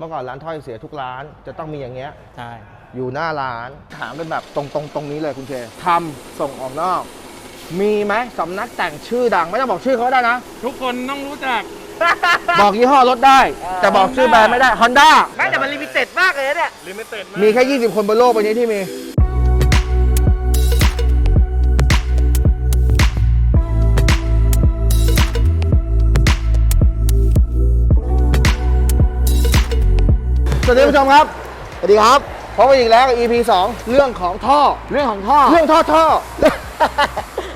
เมื่อก่อนร้านถ้อยเสียทุกร้านจะต้องมีอย่างเงี้ย ใช่ อยู่หน้าร้าน ถามกันแบบตรงๆตรงนี้เลยคุณเคทำส่งออกนอก มีไหมสำนักแต่งชื่อดังไม่ต้องบอกชื่อเขาก็ได้นะ ทุกคนต้องรู้จัก บอกยี่ห้อรถได้ แต่บอกชื่อแบรนด์ไม่ได้ Honda แม่แต่มันลิมิเต็ดมากเลยนะเนี่ยลิมิเต็ดมีแค่ 20 คนบนโลกใบนี้ที่มี สวัสดีคุณผู้ชมครับ สวัสดีครับพบกันอีกแล้วกับ EP 2 เรื่องของท่อ เรื่องของท่อ เรื่องท่อท่อ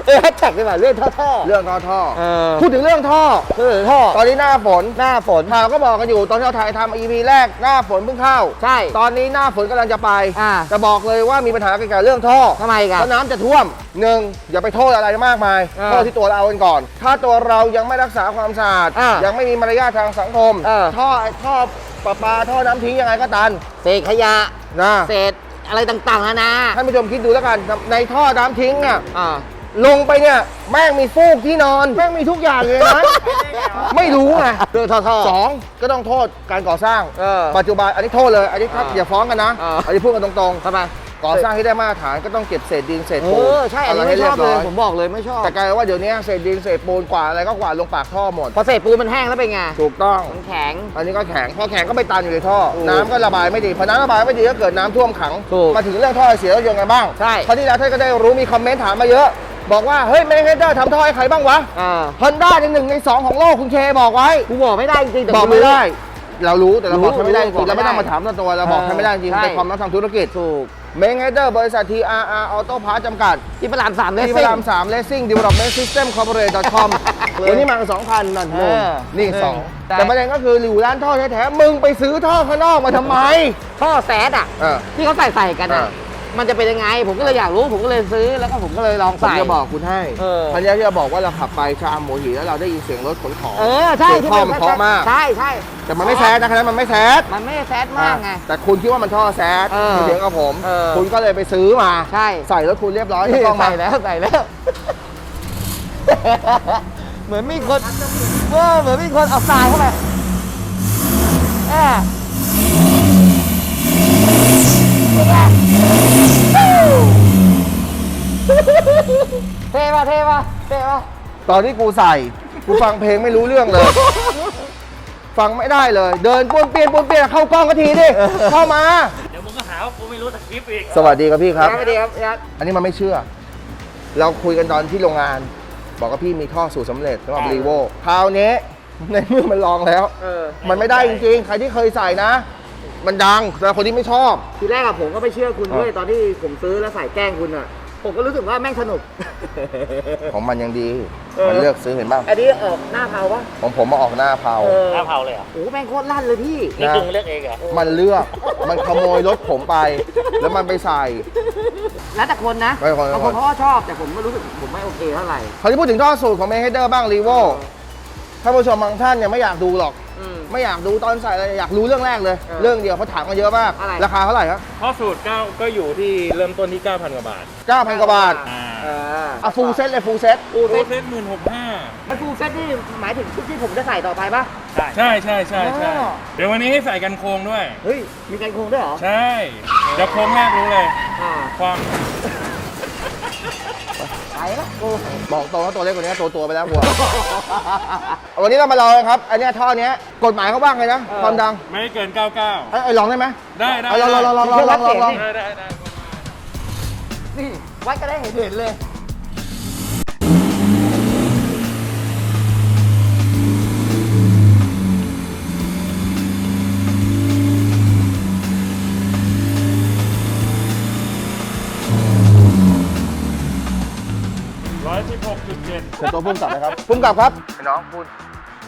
เออแฮชแท็กดีกว่าเรื่องท่อท่อ เรื่องท่อท่อเออ พูดถึงเรื่องท่อคือท่อ ตอนนี้หน้าฝน หน้าฝนข่าวก็บอกกันอยู่ ตอนที่เราถ่ายทำ EP แรก หน้าฝนเพิ่งเข้า ใช่ ตอนนี้หน้าฝนกำลังจะไปอ่า จะบอกเลยว่ามีปัญหาเกี่ยวกับเรื่องท่อ ทำไมกันเพราะน้ำจะท่วมหนึ่งอย่าไปโทษอะไรมากมายอ่าโทษที่ตัวเรากันก่อน ถ้าตัวเรายังไม่รักษาความสะอาด อ่ายัยังไม่มีมารยาททางสังคม เออท่อไอ้ท่อ ประปาท่อน้ำทิ้งยังไงก็ตันเศษขยะ นะเศษอะไรต่างๆนานาท่านผู้ชมคิดดูแล้วกัน ในท่อน้ำทิ้งอะอ่าลงไปเนี่ยแม่งมีฟูกที่นอน แม่งมีทุกอย่างเลยนะ ไม่รู้ไงเรื่องท่อท่อสองก็ต้องโทษการก่อสร้าง เออปัจจุบันอันนี้โทษเลย อันนี้ครับอ่าอย่าฟ้องกันนะ อ่า อันนี้พูดกันตรงทำไมๆ ก่อสร้างที่ได้มาตรฐานก็ต้องเก็บเศษดินเศษเอปูนอใช่อันนี้ะรไม่ให้ชอบเลยรีบร้ผมบอกเลยไม่ชอบแต่กลายเป็นว่าเดี๋ยวนี้เศษดินเศษปูนกว่าดอะไรก็กวาดลงปากท่อหมด พอเศษปูนมันแห้งแล้วเป็นไงถูกต้อง มันแข็ง อันนี้ก็แข็งพอแข็งก็ไปตันอยู่ในท่อถูกน้ำก็ระบายไม่ดีพอน้ำระบายไม่ดีก็เกิดน้ำท่วมขัง ถูกมาถึงเรื่องท่อเสียรถยนต์กันบ้างใช่ คราวที่แล้วท่านก็ได้รู้มีคอมเมนต์ถามมาเยอะ บอกว่าเฮ้ยแมนเฮเดอร์ทำท่อให้ใครบ้างวะอ่าฮอนด้าในหนึ่งในสองของโลกคุณเคบอกไว้ กูบอกไม่ได้จริงๆแต่บอกไม่ได้ เรารู้แต่เรารู้บอกใครไม่ได้จรู้ริงๆเราไม่ต้องบอกมาไม่ได้ถามตัวเราบอกเออใครไม่ได้จริงใช่เป็นความลับทางธุรกิจถูกเมงเฮเดอร์บริษัท TRR Auto Parts จำกัดที่พระรามสามเลสที่พซิ่ระงราม3 Racing Development System Corporate com วันนี้มากันสองคันนั่นหนึ่งเออนี่หนึ่งสองแต่แต่ประเด็นก็คืออยู่ร้านท่อแท้ๆมึงไปซื้อท่อข้างนอกมาทำไม ท่อแซดอะเออที่เขาใส่ใส่ๆกันอะอ่า มันจะเป็นยังไง ผมก็เลยอยากรู้ผมก็เลยซื้อแล้วก็ผมก็เลยลองผมใส่ จะบอกคุณให้เออพันยาที่จะบอกว่าเราขับไปชามโมหีแล้วเราได้ยินเสียงรถขนของเออใช่เสียงท่อมันเพราะมาก ใช่ใช่แต่มันไม่แซดนะคันนั้นมันไม่แซดมันไม่ได้แซดมากไงแต่คุณคิดว่ามันท่อแซดเออคุณเถียงกับผม เออ คุณก็เลยไปซื้อมา ใช่ ใส่รถคุณเรียบร้อยนี่ถูกต้องไหมใส่แล้วใส่แล้ว เหมือนมีคนเออเหมือนมีคนเอาทรายเข้าไปแอบเท่ป่ะเท่ป่ะเท่ป่ะตอนที่กูใส่ กูฟังเพลงไม่รู้เรื่องเลย ฟังไม่ได้เลย เดินป้วนเปี้ยนป้วนเปี้ยนเข้ากล้องก็ทีดิ เข้ามา เดี๋ยวมึงก็หาว่ากูไม่รู้สคริปต์อีก สวัสดีครับพี่ครับ สวัสดีครับพี่ยัดอันนี้มันไม่เชื่อ เราคุยกันตอนที่โรงงาน บอกว่าพี่มีท่อสูตรสำเร็จสำหรับรีโวคราวนี้ในเมื่อมันลองแล้วเออมันไม่ได้จริงๆ ใครที่เคยใส่นะ มันดังแต่คนที่ไม่ชอบ ทีแรกอะผมก็ไม่เชื่อคุณด้วยอะตอนที่ผมซื้อแล้วใส่แกล้งคุณอะผมก็รู้สึกว่าแม่งสนุก ของมันยังดี เออ มันเลือกซื้อเห็นบ้างอันนี้ออกหน้าเผาปะของผมมาออกหน้าเผาเออหน้าเผาเลยเหรอะโอ้โหแม่งโคตรลั่นเลยพี่ นี่นะดึงเลือกเองเหรอะมันเลือก มันขโมยรถผมไป แล้วมันไปใส่ แล้วแต่คนนะไม่คน บางไม่คคนนเขาก็ชอบแต่ผมไม่รู้สึกผมไม่โอเคเท่าไหร่ คราวนี้พูดถึงท่อสูตรของเมนเฮเดอร์บ้างรีโวท่านผู้ชมบางท่านยังไม่อยากดูหรอกอืม ไม่อยากดูตอนใส่อะไรอยากรู้เรื่องแรกเลยเออเรื่องเดียวเขาถามมาเยอะมากอะไร ราคาเท่าไหร่ครับข้อสูตร9ก็อยู่ที่เริ่มต้นที่ 9,000 กว่าบาท9,000กว่าบาทอ่าเอออะฟูลเซ็ตเลยฟูลเซ็ตฟูลโปเซ็รตเซสหมื่นหกห้ามันฟูลเซ็ตนี่หมายถึงชุดที่ผมจะใส่ต่อไปปะ ใช่ใช่ใช่ใช่อ๋อ เดี๋ยววันนี้ให้ใส่กันโครงด้วย เฮ้ย มีการโครงด้วยเหรอใช่เดี๋ยวโครงแรกรู้เลย อ่าความ ไปละกูบอกตรงว่าตัวเล็กกว่านี้ตัวตัวไปแล้วหัว วันนี้เรามาลองครับอันเนี้ยท่อเนี้ยกฎหมายเขาบ้างเลยนะความดังไม่ให้เกิน 99เอ้ยเอ้ยลองได้ไหมได้ได้เอาลองลองลองลองลองลองลองได้ได้ได้นี่วัดก็ได้เห็นเห็นเลย เจ็ดเชิญตัวพุ่มกลับนะครับพุ่มกลับครับน้องพูด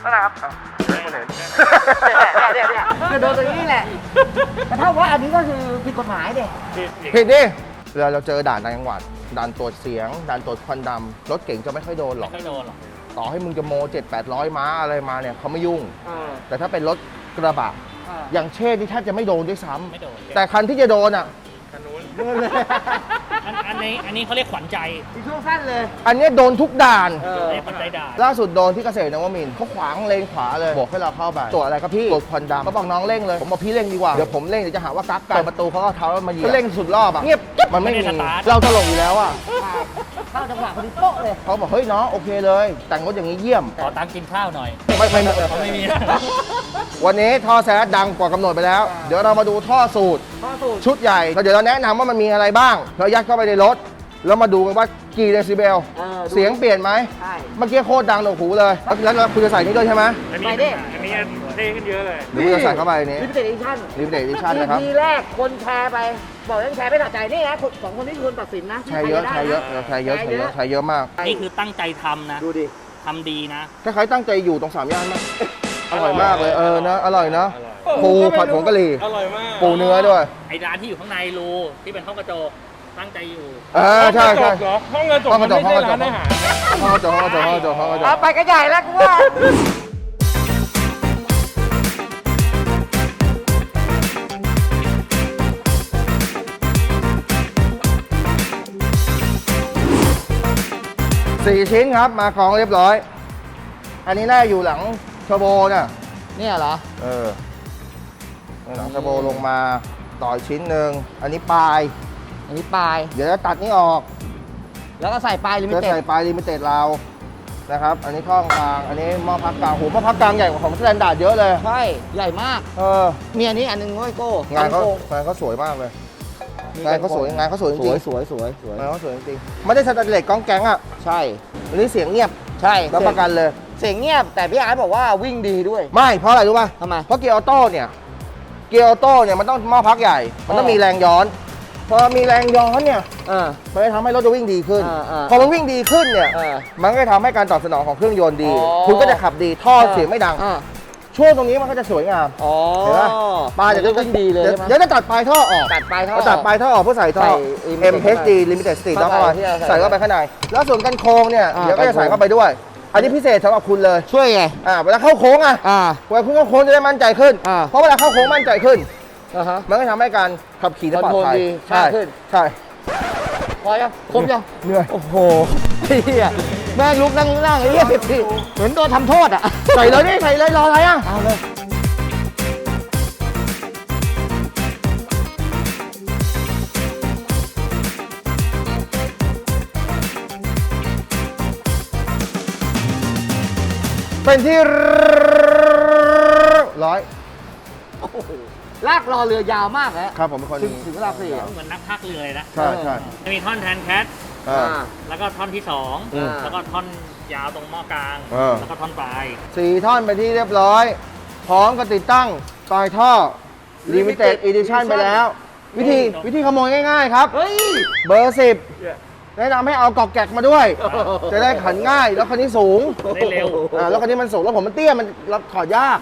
นั่นแหละครับอะเดี๋ยวให้คนเห็นเนี่ยเนี่ยเนี่ยจะโดนตรงนี้แหละแต่ถ้าว่าอันนี้ก็คือผิดกฎหมายเด็ผิดอีกผิดดิเวลาเราเจอด่านต่างจังหวัดด่านตรวจเสียงด่านตรวจควันดำรถเก่งจะไม่ค่อยโดนหรอกไม่โดนหรอกต่อให้มึงจะโม7 8 0 0 ม้าอะไรมาเนี่ยเขาไม่ยุ่งเออแต่ถ้าเป็นรถกระบะเอออย่างเช่นที่แทบจะไม่โดนด้วยซ้ำไม่โดนแต่คันที่จะโดนอะคันนู้น อันอันนี้อันนี้เขาเรียกขวัญใจมีช่วงสั้นเลย อันเนี้ยโดนทุกด่าน เออ เรียกขวัญใจด่าล่าสุดโดนที่เกษตรนวมินทร์เขาขวางเลนขวาเลยบอกให้เราเข้าไปตรวจอะไรครับพี่ตรวจควันดำเขาบอกน้องเร่งเลย ผมบอกพี่เร่งดีกว่า เดี๋ยวผมเร่งเดี๋ยวจะหาว่ากักกันเปิดประตูเขาก็เอาเท้ามาเหยียบก็เร่งสุดรอบอะเงียบกิ๊บมันไม่มีไม่ได้สตาร์ทเราตลกอยู่แล้วอะเข้าจังหวะพอดีโป๊ะเลย เขาบอกเฮ้ยน้องโอเคเลย แต่งรถอย่างนี้เยี่ยม ขอตังค์กินข้าวหน่อยไม่ไม่ไม่เขาไม่มี วันนี้ท่อแซดดังกว่ากำหนดไปแล้ว เดี๋ยวเรามาดูท่อสูตร ข้อสูตรชุดใหญ่แล้วเดี๋ยวเราแนะนำว่ามันมีอะไรบ้างเรายัดเข้าไปในรถ แล้วมาดูกันว่ากี่เดซิเบล เออดู เสียงเปลี่ยนไหม ใช่ เมื่อกี้โคตรดังหนวกหูเลย แล้วแล้วคุณจะใส่นี่ด้วยใช่ไหมอันไปนี้ดิ อันนี้เท่ขึ้นเยอะเลย หรือคุณจะใส่เข้าไปในนี้ ลิมิเต็ดอีชั่นลิมิเต็ดดิชั่นนะครับ ทีแรกคนแชร์ไป บอกเรื่องแชร์ไม่ตัดใจนี่นะคนสองคนนี้คือคนตัดสินนะแชร์เยอะแชร์เยอะแชร์เยอะแชร์เยอะแชร์เยอะมาก นี่คือตั้งใจทำนะดูดิทำดีนะ คล้ายๆตั้งใจอยู่ตรงสามย่านมาก อร่อยมากเลย เออนะ อร่อยนะอร่อยปูผัดผงกะหรี่ อร่อยมากปูเนื้อด้วย ไอ้ร้านที่อยู่ข้างในรูที่เป็นห้องกระจก ตั้งใจอยู่เออใช่ใช่ ห้องกระจกเหรอห้องกระจกห้องกมัระนจกไม่ใช่ร้านอาหารนะห้องกระจกห้องกระจกห้องกระจกห้องกระจเอากไปกันใหญ่แล้วกูว่า สี่ชิ้นครับมากองเรียบร้อย อันนี้น่าจะอยู่หลังเทอร์โบน่ะเนี่ยเหรอ เออหลังเทอร์โบลงมาต่ออีกชิ้นหนึ่งอันนี้ปลาย อันนี้ปลาย เดี๋ยวจะตัดนี่ออกแล้วก็ใส่ปลายลิมิจะเต็ดใส่ปลายลิมิเต็ดเรานะครับ อันนี้ข้องกลาง อันนี้หม้อพักกลางโหหม้อพักกลางใหญ่กว่าของสแตนดาร์ดเยอะเลย ใช่ใหญ่มาก เออ มีอันนี้อันหนึงเว้ยโก้งานเขาโก้งานเขาสวยมากเลยมีงานเขาสวยงานเขาสวยจสริวยงสวยสวยสวยๆงานเขาสวยจริงๆไม่ได้สแตนเลสกองแก๊งอะใช่ อันนี้เสียงเงียบใช่รับประกันเลย เสียงเงียบแต่พี่อาร์ตบอกว่าวิ่งดีด้วยไม่เพราะอะไรรู้ป่ะ ทำไม เพราะเกียร์ออโต้เนี่ย เกียร์ออโต้เนี่ยมันต้องหม้อพักใหญ่ มันต้องเออมีแรงย้อน พอมีแรงย้อนเนี่ยเออมันจะทำให้รถจะวิ่งดีขึ้นเออเออพอมันวิ่งดีขึ้นเนี่ยเออมันก็จะทำให้การตอบสนองของเครื่องยนต์ดี อ๋อ คุณก็จะขับดีท่อเสียงไม่ดัง อ่าช่วงตรงนี้มันก็จะสวยงาม อ๋อเห็นปะปลายจะเดี๋ยววิ่งดีเลยเดี๋ยวใช่ไหมเดี๋ยวจะตัดปลายท่อออกตัดปลายท่อเราตัดปลายท่อออกเพื่อใส่ท่อ ใส่ Limited MHD Limited Street เข้าเข้าไปไปที่เราใส่ใส่เข้าไปข้างใน แล้วส่วนกันโค้งเนี่ย อ่า เดี๋ยวก็จะกันโค้งใส่เข้าไปด้วย อันนี้พิเศษสำหรับคุณเลย ช่วยไงอ่าเวลาเข้าโค้งอะอ่า เวลาคุณเข้าโค้งจะได้มั่นใจขึ้น อ่า เพราะเวลาเข้าโค้งมั่นใจขึ้น อ่าฮะ มันก็ทำให้การขับขี่ได้ปลอดภัยคอนโทรลดีใช่มากขึ้น ใช่ พอยังครบยังเหนื่อย โอ้โหไอ้เหี้ยแม่งลุกนั่งนั่งไอ้เหี้ยพี่เหมือนโดนทำโทษอะ ใส่เลยนี่ใส่เลยรออะไรอะ เอาเลย เป็นที่ ลากรอเรือยาวมากแล้วครับผมเป็นคนถึงถึงเวลาสี่อะเหมือนนักพากย์เรือเลยนะใช่ใช่จะมีท่อนแทนแคทอ่าแล้วก็ท่อนที่สองอืมแล้วก็ท่อนยาวตรงหม้อกลาง เออ แล้วก็ท่อนปลาย สี่ท่อนไปนที่เรียบร้อย พร้อมกับติดตั้งปลายท่อ Limited Edition ไปแล้ว วิธีวิธีขโมยง่ายๆครับ เฮ้ย เบอร์สิบ แนะนำให้เอากอกแกกมาด้วย จะได้ขันง่ายแล้วคันนี้สูงได้เร็ว อ่าแล้วคันนี้มันสูงแล้วผมมันเตี้ยมันรับถอดยาก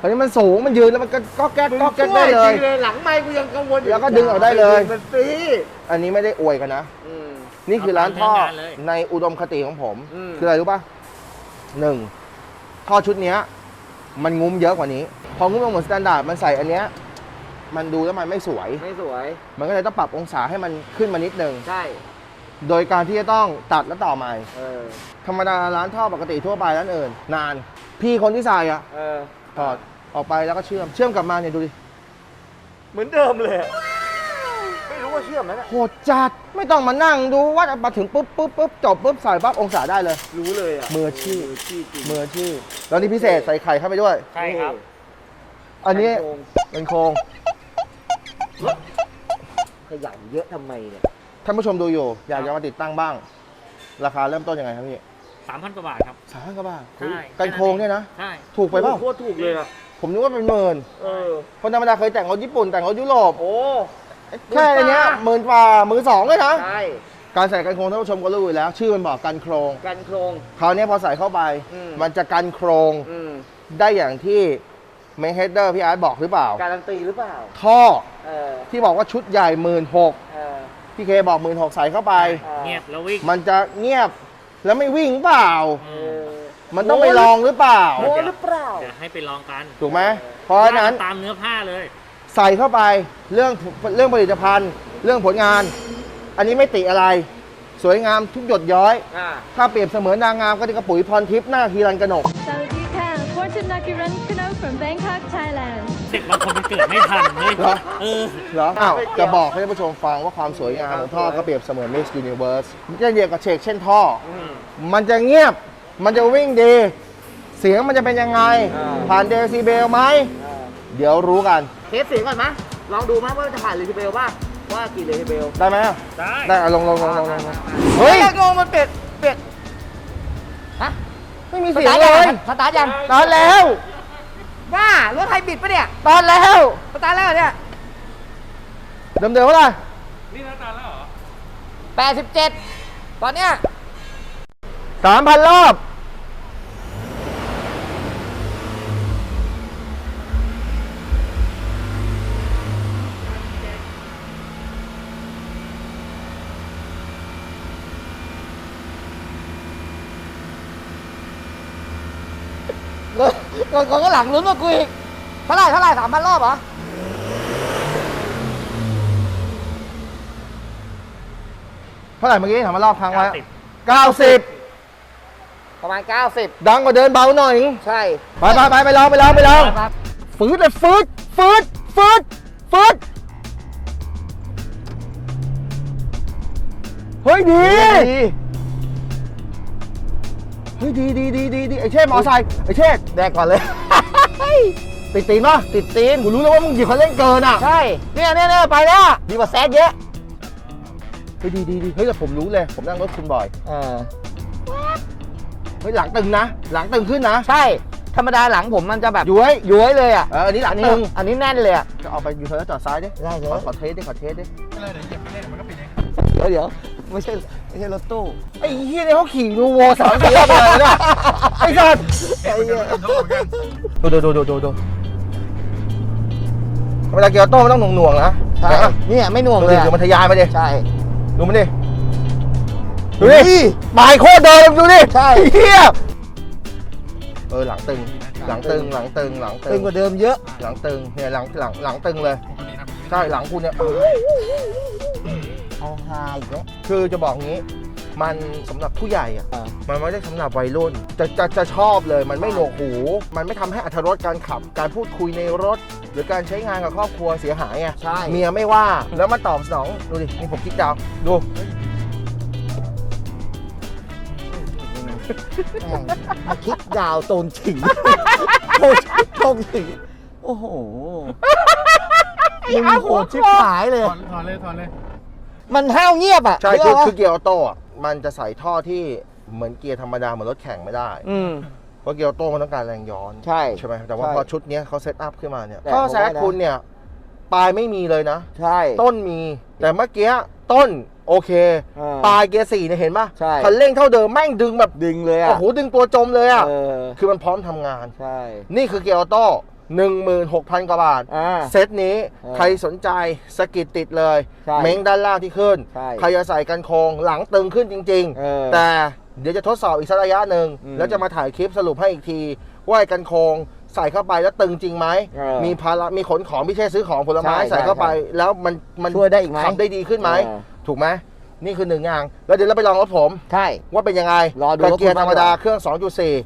คันนี้มันสูงมันยืนแล้วมันก็ก็แก๊กก็แก๊กได้เลย จริงเลยหลังไมค์กูยังกังวลอยู่แล้วก็ดึงออกได้เลย มันฟรีอันนี้ไม่ได้อวยกันนะ อืม นี่คือร้านท่อเอาตามเนื้องานเลย ในอุดมคติของผม อืม คืออะไรรู้ป่ะหนึ่งท่อชุดเนี้ย มันงุ้มเยอะกว่านี้ พองุ้มลงเหมือนสแตนดาร์ดมันใส่อันเนี้ยมันดูแล้วมันไม่สวย ไม่สวย มันก็เลยต้องปรับองศาให้มันขึ้นมานิดนึง ใช่ โดยการที่จะต้องตัดแล้วต่อใหม่ เออ ธรรมดาร้านท่อปกติทั่วไปร้านอื่น นาน พี่คนที่ใส่อะเออ ถอดออกไปแล้วก็เชื่อม เชื่อมกลับมาเนี่ยดูดิ เหมือนเดิมเลยอะไม่รู้ว่าเชื่อมไหมเนี่ยโหดจัด ไม่ต้องมานั่งดูวัดมาถึงปุ๊บปุ๊บปุ๊บจบปุ๊บใส่ปั๊บองศาได้เลย รู้เลยอะมืออาชีพ มืออาชีพจริงมืออาชีพแล้วนี่พิเศษใส่ไข่เข้าไปด้วย ใช่ครับ อันนี้โครงเป็นโครง ขยันเยอะทำไมเนี่ย ท่านผู้ชมดูอยู่ อยากจะมาติดตั้งบ้าง ราคาเริ่มต้นยังไงครับพี่3,000กว่าบาทครับ สามพันกว่าบาทใช่ กันโครงเนี่ยนะ ใช่ ถูกไปเปล่าโคตรถูกเลยอะ ผมนึกว่าเป็นหมื่นเออ คนธรรมดาเคยแต่งรถญี่ปุ่นแต่งรถยุโรปโอ้ แค่อันเนี้ยหมื่นกว่ามือสองเลยนะ ใช่ การใส่กันโครงท่านผู้ชมก็รู้อยู่แล้ว ชื่อมันบอกกันโครงกันโครง คราวนี้พอใส่เข้าไป อืม มันจะกันโครงอืมได้อย่างที่เมนเฮดเดอร์พี่อาร์ตบอกหรือเปล่า การันตีหรือเปล่า ท่อเออ ที่บอกว่าชุดใหญ่หมื่นหกเออ พี่เคบอกหมื่นหกใส่เข้าไปอ่าเงียบแล้ววิ่งมันจะเงียบแล้วไม่วิ่งเปล่าเออมันต้องไปลองหรือเปล่า โมหรือเปล่า เดี๋ยวให้ไปลองกันถูกไหมเพราะฉะนั้น ตามเนื้อผ้าเลย ใส่เข้าไปเรื่องเรื่องผลิตภัณฑ์ เรื่องผลงาน อันนี้ไม่ติอะไร สวยงามทุกหยดย้อย อ่า ถ้าเปรียบเสมือนนางงามก็ที่กระปุ๋ยพรทิพย์หน้าฮีรันกนก Sawadika, Fortune Nakiran Kano from Bangkok, Thailand. เด็กบางคนมันเกิดไม่ทันเลยเหรอ เออ เหรออ้าวจะบอกให้ท่านผู้ชมฟังว่าความสวยงามของท่อก็เปรียบเสมือน Miss Universe มันจะเดียวกับเชกเช่นท่ออมันจะเงียบ มันจะวิ่งดี เสียงมันจะเป็นยังไงอ่าผ่านเดซิเบลไหม เดี๋ยวรู้กัน เทสเสียงก่อนไหมลองดูไหมว่าจะผ่านเรทิเบลบ้างว่ากี่เรทิเบลได้ไหมได้ ได้เอาลงลงลงลงลงลงเฮ้เฮ้ยยโกงมันเปลี่ยนเปลี่ยนฮะไม่มีสเสียงตาร์ทเลยังยสตาร์ทยังตอนแล้ว ว่ารถไฮบริดปะเนี่ยตอนแล้วสตาร์ทแล้วเหรอเนี่ยเดิมเดิมเท่าไหร่นี่หน้าตาแล้วเหรอ87 ตอนเนี้ยสามพันรอบ ร ถรถคนข้างหลังลุ้นกว่ากูอีกเท่าไหร่เท่าไหร่สามพันรอบเหรอเท่าไหร่เมื่อกี้ถามมารอบครั้งไว้เก้าสิบเก้าสิบประมาณ 90 ดังกว่าเดินเบาหน่อย ใช่ ไปไปไปไปลองไปลองไปลองครับฟืดเลยฟืดฟืดฟืดฟืดเฮ้ยดี เฮ้ยดีดีดีดีดีไอเชษมอไซค์ไอเชษแดกก่อนเลย ติดตีนปะติดตีนกูรู้แล้วว่ามึงหยิบคันเร่งเกินอะใช่เนี่ยเนี่ยเนี่ยไปแล้วดีกว่าแซดเยอะเฮ้ยดีดีดีเฮ้ยแต่ผมรู้เลยผมนั่งรถคุณบ่อยเออเฮ้ยหลังตึงนะ หลังตึงขึ้นนะใช่ธรรมดาหลังผมมันจะแบบย้วยย้วยเลยอะเอออันนี้หลัอังนนี้ตึงอันนี้แน่นเลยอะจะเอาไปอยู่เธอจอดซ้ายดิได้เลยขอขอเทสดิขอเทสดิ เดี๋ยวเดี๋ยวไม่ใช่ ไม่ใช่รถตู้ไอ้เฮียเนี่ยเขาขี่นูโวสามสี่รอบเลยนะไอ้สัสไอ้เหี้ยดูดูดูดูดูดูเวลาเกียร์โต้มันต้องหน่วงๆนะใช่นะเนี่ยไม่หน่วงดูเลดิยอะดูมันทะยานไปดิใช่ ดูมันดิ ดูดิปลายโคตรเดินดูดิใช่ไอ้เฮียเออหลังตึง หลังตึงหลังตึงหลังตึตึงงกว่าเดิมเยอะหลังตึงเนี่ยหลังหลังหลังตึงเลยใช่หลังคุณเนี่ย เอาฮาอีกแล้วคือจะบอกงี้ มันสำหรับผู้ใหญ่อะอ่า มันไม่ได้สำหรับวัยรุ่น จะจะจะชอบเลย มันไม่หนวกหู มันไม่ทำให้อัธรสการขับ การพูดคุยในรถ หรือการใช้งานกับครอบครัวเสียหายไงใช่ เมียไม่ว่าแล้วมาตอบสนองดูดินี่ผมคิดดาวดู แม่งมาคิดดาวโตนถึงโตนโตนถึง โอ้โหมึงโหดชิบหายเลย ถอนถอนเลยถอนเลย มันห้าวเงียบอะใช่นึกคือออกปะคือเกียร์ออโต้อะมันจะใส่ท่อที่เหมือนเกียร์ธรรมดาเหมือนรถแข่งไม่ได้ อืม เพราะเกียร์ออโต้มันต้องการแรงย้อนใช่ใช่ไหมแต่ว่าใช่พอชุดเนี้ยเขาเซตอัพขึ้นมาเนี่ยแต่ท่อผมแซว่าดนะ คุณเนี่ยปลายไม่มีเลยนะ ใช่ ต้นมี แต่เมื่อกี้ต้นโอเค อ่าปลายเกียร์สี่เนี่ยเห็นปะใช่ คันเร่งเท่าเดิมแม่งดึงแบบดึงเลยอะโอ้โหดึงตัวจมเลยอะ เออคือมันพร้อมทำงาน ใช่ นี่คือเกียร์ออโต้ 16,000 กว่าบาท อ่า เซตนี้เออใครสนใจสกิดติดเลย ใช่เม้งด้านล่างที่ขึ้นใช่ใครจะใส่กันโครงหลังตึงขึ้นจริงเออแต่เดี๋ยวจะทดสอบอีกสักระยะหนึ่ง อืมแล้วจะมาถ่ายคลิปสรุปให้อีกที ว่าไอ้กันโครงใส่เข้าไปแล้วตึงจริงไหม เออมีภาระมีขนของพี่เช่ซื้อของผลไม้ใช่ใส่เข้าไปใช่แล้วมันมันช่วยได้อีกไหมขับได้ดีขึ้นไหม เออ ถูกไหม นี่คือหนึ่งอย่าง แล้วเดี๋ยวเราไปลองรถผม ใช่ ว่าเป็นยังไงรอดูกับรถคุณเกียร์ธรรมดาบ้างดีกว่าเครื่อง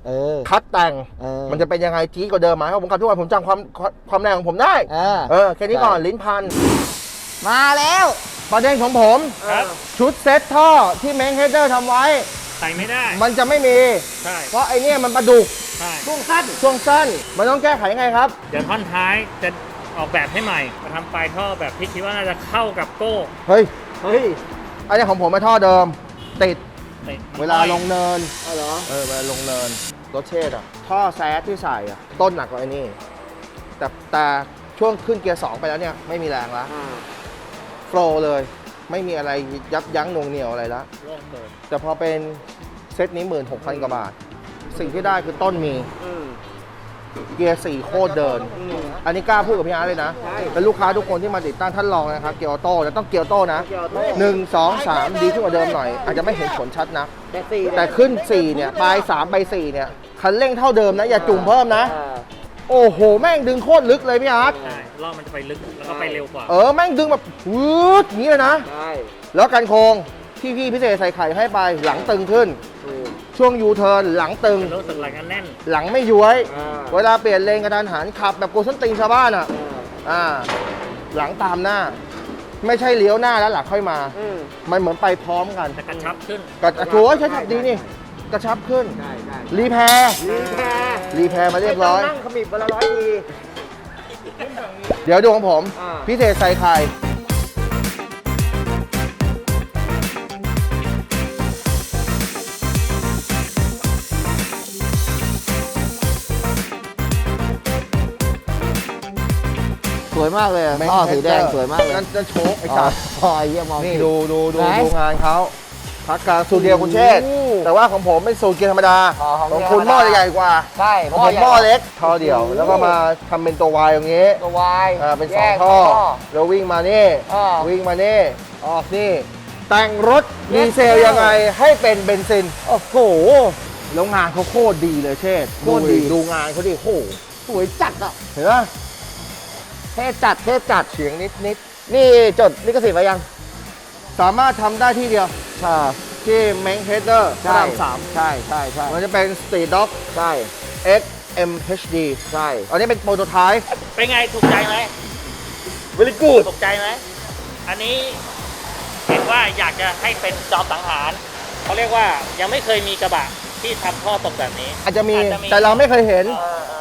เออ 2.4 คัดแต่ง เออมันจะเป็นยังไงจี๊ดกว่าเดิมไหมเพราะผมขับทุกวันผมจำความความความแรงของผมได้ เออ เออแค่นี้ก่อนลิ้นพัน มาแล้ว ประเด็นของผม ครับ ชุดเซ็ตท่อที่เมงเฮดเดอร์ทำไว้ ใส่ไม่ได้ มันจะไม่มี ใช่ เพราะไอเนี่ยมันประดุกใช่ ช่วงสั้นช่วงสั้น มันต้องแก้ไขยังไงครับ เดี๋ยวท่อนท้ายจะออกแบบให้ใหม่มาทำปลายท่อแบบที่คิดว่าน่าจะเข้ากับโก้ เฮ้ย เฮ้ย อันนี้ของผมมาท่อเดิม ติดติดมันเวลาลงเนินเอาเหรอเออเวลาลงเนินรถเชษอะท่อแซดที่ใส่อะต้นหนักกว่าไอ้นี่ แต่แต่ช่วงขึ้นเกียร์2ไปแล้วเนี่ย ไม่มีแรงแล้วอ่าโฟลว์เลย ไม่มีอะไรยับยั้งหน่วงเหนียวอะไรแล้วโล่งเปิดแต่พอเป็นเซตนี้16,000กว่าบาท สิ่งที่ได้คือต้นมี อืม เกียร์4โคตรเดินอืมอันนี้กล้าพูดกับพี่อาร์ตเลยนะใช่เป็นลูกค้าทุกคนที่มาติดตั้งท่านลองนะครับเกียร์ออโต้แล้วต้องเกียร์ออโต้นะเกียร์ออโต้หนึ่งสองสามดีขึ้นกว่าเดิมหน่อย อาจจะไม่เห็นผลชัดนะ แต่สี่แต่ขึ้น4เนี่ยปลาย3ไป4เนี่ย คันเร่งเท่าเดิมนะ อย่าจุ่มเพิ่มนะอ่าโอ้โห แม่งดึงโคตรลึกเลยพี่อาร์ตใช่รอบมันจะไปลึกแล้วก็ไปเร็วกว่า เออ แม่งดึงแบบวืดอย่างนี้เลยนะ ใช่ แล้วกันโครงที่พี่พิเศษใส่ไข่ให้ไปหลังตึงขึ้นถูก ช่วงยูเทิร์นหลังตึง รู้สึกหลังกันแน่นหลังไม่ย้วย อ่าเวลาเปลี่ยนเลนกระดานหันขับแบบกูส้นตีนชาวบ้านอะ อ่า หลังตามหน้า ไม่ใช่เลี้ยวหน้าแล้วหลังค่อยมา อืมมันเหมือนไปพร้อมกันแต่กระชับขึ้น กระโถใช้ขับดีนี่ กระชับขึ้น ใช่ใช่รีแพร์รีแพร์รีแพร์มาเรียบร้อย ไม่ต้งนั่งขมิบวันละร้อยที เดี๋ยวดูของผม อ่า พิเศษใส่ไข่ วยมากเลยอะท่อสีแดงสวยมากเลยนั่นจะโชกไอ้สัสพอเยี่ยมองนี่ผิดูดูดูไหน ดูงานเขาพักกลางสูตรเดียวคุณเชษฐ์โอ้แต่ว่าของผมเป็นสูตรเกียร์ธรรมดาอ๋อของของเกียร์คุณธรหรมม้อดาใหญ่กว่าใช่ของผมหม้อเล็กท่อเดียวแล้วก็มาทำเป็นตัววายอย่างนี้ตัววายอ่าเป็นสแยองกท่อแล้ววิ่งมานี่ อ่า วิ่งมานี่ออกนี่ แต่งรถเย็ดีดเซลยังไงให้เป็นเบนซิน โอ้โห แล้วงานเขาโคตรดีเลยเชษฐ์โคตรดี ดูงานเขาดิโหสวยจัดอะ เห็นไหม เทพจัดเทพจัด เฉียงนิดนิดนี่จดลิขสิทธิ์ไว้ยังๆสามารถทำได้ที่เดียวใช่ที่เมงเฮดเดอร์พระรามสามใช่ใช่ใช่มันจะเป็นสตรีทด็อกใช่ X MHD ใช่ อันนี้เป็นโปรโตไทป์เป็นไงถูกใจไหม very good ถูกใจไหมอันนี้เห็นว่าอยากจะให้เป็นจอมสังหารเขาเรียกว่ายังไม่เคยมีกระบะ ที่ทำท่อตกแบบนี้ อาจจะมีอาจจะมี แต่เราไม่เคยเห็น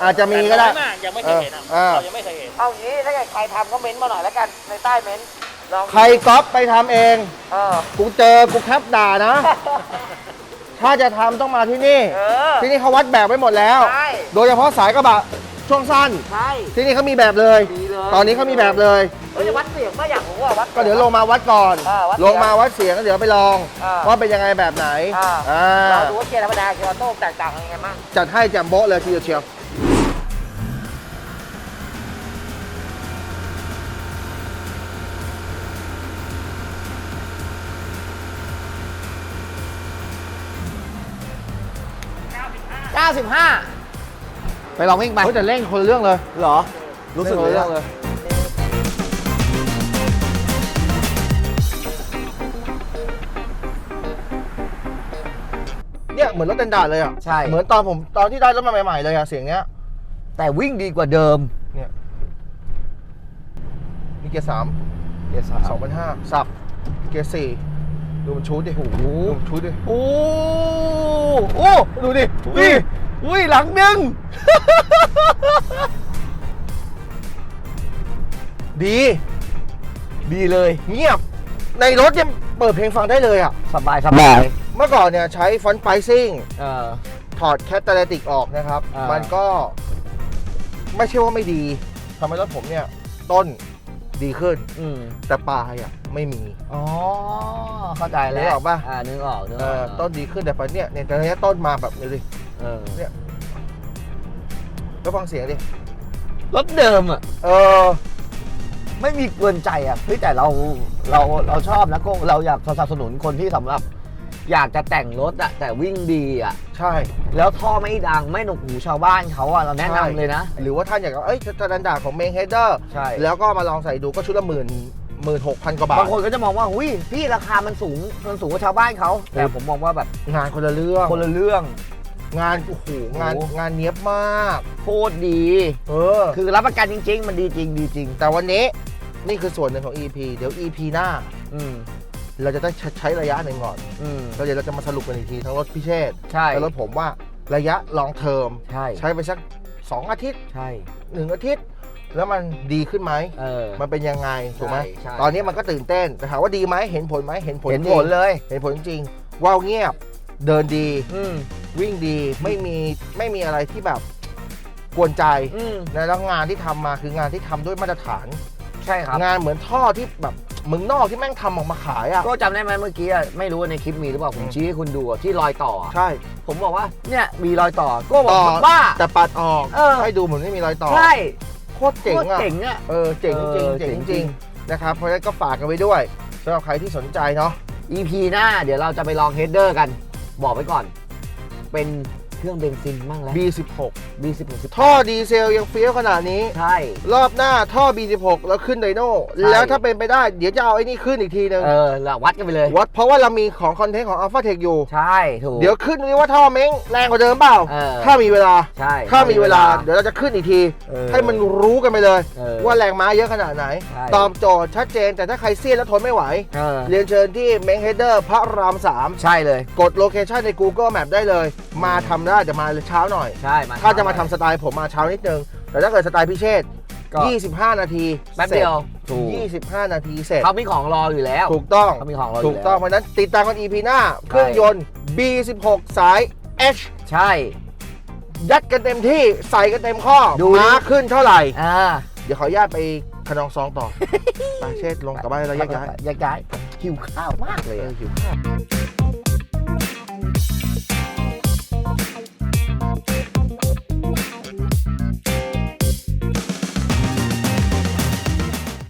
อาจจะมีก็ได้ แต่น้อยากยังไม่เคยเห็นอะเออ เรายังไม่เคยเห็น เอางี้ถ้าเกิดใครทำก็เม้นต์มาหน่อยแล้วกันในใต้เม้นต์ลองใครก๊อปไปทำเอง เออ กูเจอกูแคปด่านะ ถ้าจะทำต้องมาที่นี่ เออที่นี่เขาวัดแบบไว้หมดแล้ว ใช่ โดยเฉพาะสายกระบะ ช่วงสั้น ใช่ที่นี่เขามีแบบเลยดีเลยตอนนี้เขามีแบบเลย เฮ้ยจะวัดเสียงมาอยากรู้ว่าวัด ก็เดี๋ยวลงมาวัดก่อน อ่าวัดเสีลยงงมาวัดเสียงแล้วเดี๋ยวไปลอง อ่าว่าเป็นยังไงแบบไหนอ่า อ่าเราดูว่าเกียร์ธรรมดาเกียร์ออโต้แตกต่างกันยังไงบ้างจัดให้แจมโบ๊ะเลยทีเดียวเชียว 95 ไปลองวิ่งไปเขาจะเร่งคนละเรื่องเลยเหรอ รู้สึกเร่งคนละเลยเรื่องเลย เนี่ยเหมือนรถเดนดาร์ดเลยอะใช่ เหมือนตอนผมตอนที่ได้รถมาใหม่ๆเลยอะเสียงเนี้ย แต่วิ่งดีกว่าเดิม เนี่ยนี่เกียร์สามเกียร์สามสองพันห้าสับ เกียร์สี่ดูมันชูดดิโอ้โหดูมันชูดดิโอ้โอ้ดูดิอุ้ย อุ้ยหลังหนึ่ง ดี ดีเลย เงียบ ในรถเนี่ยเปิดเพลงฟังได้เลยอะ สบายสบาย เมื่อก่อนเนี่ยใช้ฟอนต์ไพรซิ่งเออ ถอดแคตตาลิติกออกนะครับ อ่ามั มันก็ ไม่ใช่ว่าไม่ดีทำให้รถผมเนี่ย ต้นดีขึ้น อืมแต่ปลายอะไม่มี อ๋อ เข้าใจแล้วนึกออกปะ อ่านึกออกนึกเออออกต้นดีขึ้นแต่ปลายเนี่ยเนี่ยตอนนี้ต้นมาแบบนี้ดิ เออแล้วฟังเสียงดิ รถเดิมอะ เออ ไม่มีเกินใจอะเฮ้ยแต่เราเราเราชอบนะก็เราอยากสนับสนุนคนที่สำหรับ อยากจะแต่งรถอะ แต่วิ่งดีอะ ใช่ แล้วท่อไม่ดังไม่หนวกหูชาวบ้านเขาอะ เราแนะนำเลยนะ หรือว่าท่านอยากจะเอ้ยสแตนดาร์ดของเมงเฮดเดอร์ใช่ แล้วก็มาลองใส่ดูก็ชุดละหมื่นหมื่นหกพันกว่าบาทบางคนก็จะมองว่าหุยพี่ราคามันสูงมันสูงกว่าชาวบ้านเขาแต่ผมมองว่าแบบงานคนละเรื่อง คนละเรื่อง งานโอ้โหงานโอ้โหงานเนี้ยบมาก โคตรดี เออ คือรับประกันจริง ๆ มันดีจริงดีจริง แต่วันนี้นี่คือส่วนหนึ่งของ EP เดี๋ยว EP หน้า อืมเราจะต้องใช้ระยะหนึ่งก่อนอืมแล้วเดี๋ยวเราจะมาสรุปกันอีกทีทั้งรถพิเชษใช่และรถผมว่าระยะลองเทอมใช่ใช้ไปสัก 2 อาทิตย์ ใช่ 1 อาทิตย์ แล้วมันดีขึ้นไหม เออ มันเป็นยังไงถูกไหมใช่ใช่ ตอนนี้มันก็ตื่นเต้นแต่ถามว่าดีไหมเห็นผลไหมเห็นผลเห็นจริงผลเลย เห็นผลจริงว่าวเงียบเดินดี อืม วิ่งดีไม่มีไม่มีอะไรที่แบบกวนใจอืมนะแล้วงานที่ทำมาคืองานที่ทำด้วยมาตรฐาน ใช่ครับ งานเหมือนท่อที่แบบเมืองนอกที่แม่งทำออกมาขายอะ ก็จำได้ไหมเมื่อกี้อะไม่รู้ว่าในคลิปมีหรือเปล่าผมอืม ชี้ให้คุณดูอะที่รอยต่ออะใช่ ผมบอกว่าเนี่ยมีรอยต่อก็บอกต่อผมบ้า แต่ปัดออกเออ ให้ดูเหมือนไม่มีรอยต่อ ใช่โคตรเจ๋งโคตรอะ เจ๋งอะ เออเจ๋งจริงเออเจ๋งเจ๋งจจริริงงนะครับเพราะฉะนั้นก็ฝากกันไว้ด้วยสำหรับใครที่สนใจเนาะ EP หน้าเดี๋ยวเราจะไปลองเฮดเดอร์กัน บอกไว้ก่อน เป็น เครื่องเบนซินมั่งแล้ว B16 B16 ท่อดีเซลยังเฟี้ยวขนาดนี้ ใช่ รอบหน้าท่อ B16 แล้วขึ้นไดโน่ใช่แล้วถ้าเป็นไปได้เดี๋ยวจะเอาไอ้นี่ขึ้นอีกทีนึงเออละวัดกันไปเลยวัดเพราะว่าเรามีของคอนเทนต์ของ Alpha Tech อยู่ ใช่ ถูก เดี๋ยวขึ้นนี่ว่าท่อเม้งแรงกว่าเดิมเปล่าเออถ้ามีเวลา ใช่ ถ้ามีเวลาเดี๋ยวเราจะขึ้นอีกทีเออให้มันรู้กันไปเลยเออว่าแรงม้าเยอะขนาดไหนใช่ตอบโจทย์ชัดเจนแต่ถ้าใครเซียนแล้วทนไม่ไหวเออเรียนเชิญที่เม้งเฮดเดอร์พระรามใช่เลย3กดโลเคชันใน Google Map ได้เลย มาทำได้แต่มาเช้าหน่อย ใช่มาถ้าจะมาทำสไตล์ผมมาเช้านิดนึง แต่ถ้าเกิดสไตล์พิเชษก็ 25 นาทีแป๊บเดียวถูก25 นาทีเสร็จ เขามีของรออยู่แล้วถูกต้อง เขามีของเราอยู่ถูกต้องแล้วเพราะฉะนั้นติดตามกัน EP หน้า เครื่องยนต์ B16 สาย H ใช่ ยัดกันเต็มที่ใส่กันเต็มข้อดูม้าขึ้นเท่าไหร่ อ่าเดี๋ยวขออนุญาตไปขนองซองต่อ ไปเชษลงกลับบ้านแล้วแยกย้ายแยกย้ายหิวข้าวมากเลยเออะอหิวข้าว